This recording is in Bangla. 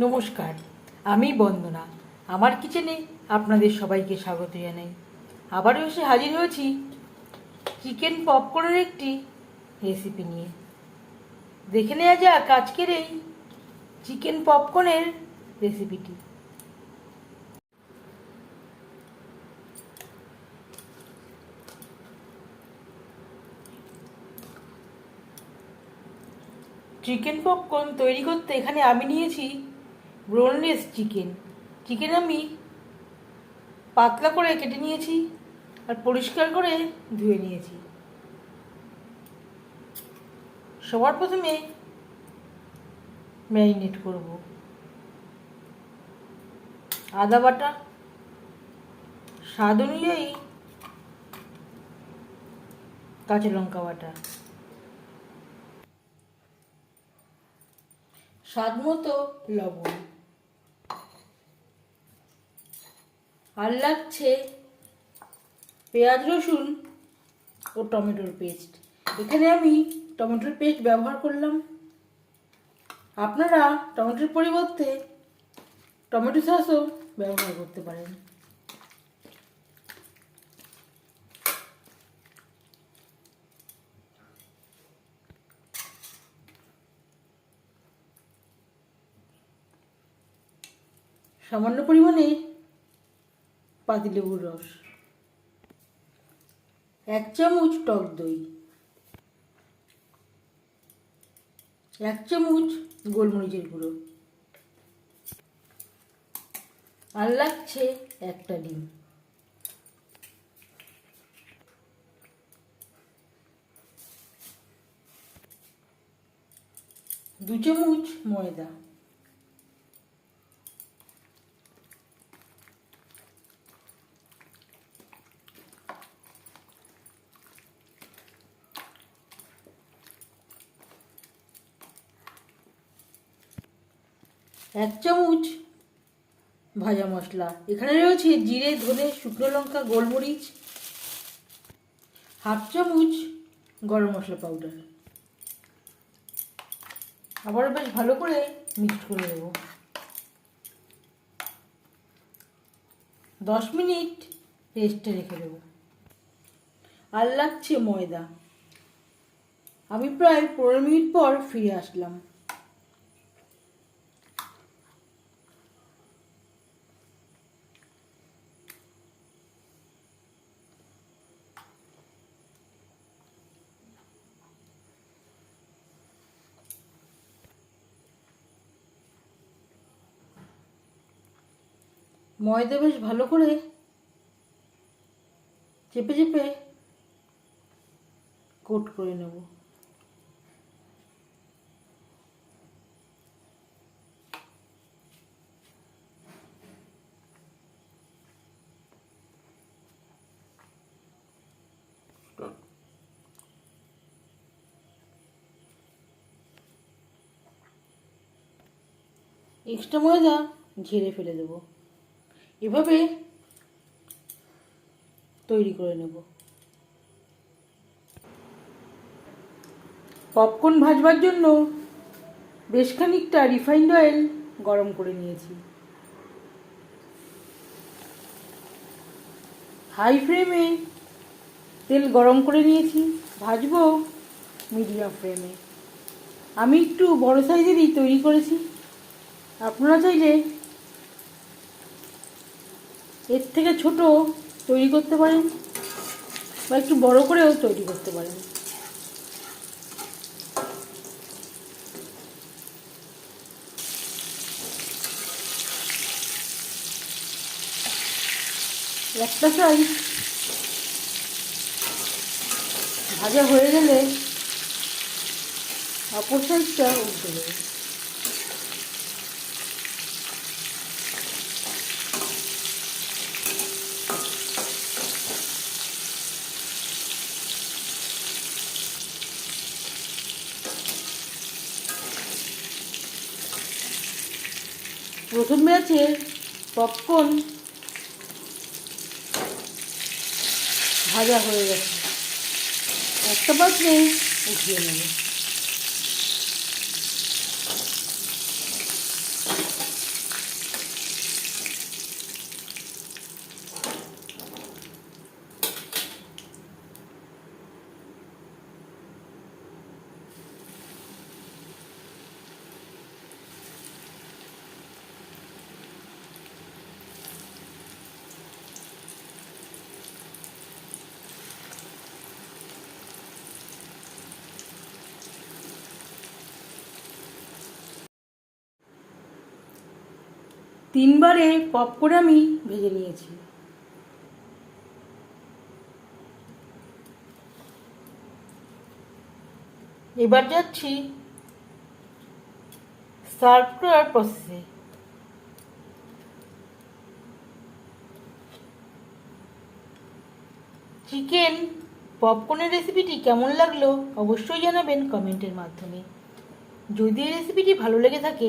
নমস্কার, আমি বন্দনা। আমার কিচেনে আপনাদের সবাইকে স্বাগত জানাই। আবারও এসে হাজির হয়েছি চিকেন পপকর্নের একটি রেসিপি নিয়ে। দেখে নেওয়া যাক আজকের এই চিকেন পপকর্নের রেসিপিটি চিকেন পপকর্ন তৈরি করতে এখানে আমি নিয়েছি ব্রোনলেস চিকেন চিকেন আমি পাতলা করে কেটে নিয়েছি আর পরিষ্কার করে ধুয়ে নিয়েছি। সবার প্রথমে ম্যারিনেট করব। আদা বাটা, স্বাদ অনুযায়ী কাঁচা লঙ্কা বাটা। স্বাদ মতো লবণ। আর লাগছে পেঁয়াজ, রসুন ও টমেটোর পেস্ট। এখানে আমি টমেটোর পেস্ট ব্যবহার করলাম। আপনারা টমেটোর পরিবর্তে টমেটো সসও ব্যবহার করতে পারেন। সামান্য পরিমাণে পাতিলেবুর রস। এক চামচ টক দই। এক চামচ গোলমরিচের গুঁড়ো। আর লাগছে একটা ডিম। দু চামচ ময়দা। এক চামচ ভাজা মশলা। এখানে রয়েছে জিরে, ধনে, শুকনো লঙ্কা, গোলমরিচ, হাফ চামচ গরম মশলা পাউডার। আবার বেশ ভালো করে মিক্সড করে দেবো দশ মিনিট রেস্টে রেখে দেবো। আর লাগছে ময়দা। আমি প্রায় পনেরো মিনিট পর ফিরে আসলাম। ময়দা বেশ ভালো করে চেপে চেপে কোট করে নেব। এক্সট্রা ময়দা ঝেড়ে ফেলে দেবো। এভাবে তৈরি করে নেব। পপকর্ন ভাজবার জন্য বেশ খানিকটা রিফাইন্ড অয়েল গরম করে নিয়েছি। হাই ফ্লেমে তেল গরম করে নিয়েছি। ভাজবো মিডিয়াম ফ্লেমে। আমি একটু বড় সাইজেরই তৈরি করেছি। আপনারা চাইলে এর থেকে ছোট তৈরি করতে পারেন বা একটু বড় করেও তৈরি করতে পারেন। একটা সাইজ ভাজা হয়ে গেলে অপর সাইজটা উল্টে দেবে প্রথম আছে পপকর্ন ভাজা হয়ে গেছে। একটা পাত্রে উঠিয়ে নেব। তিনবারে পপ করে আমি ভেজে নিয়েছি। এবার যাচ্ছি সার্ভ করার প্রসেসে চিকেন পপকর্নের রেসিপিটি কেমন লাগল অবশ্যই জানাবেন কমেন্টের মাধ্যমে। যদি এই রেসিপিটি ভালো লেগে থাকে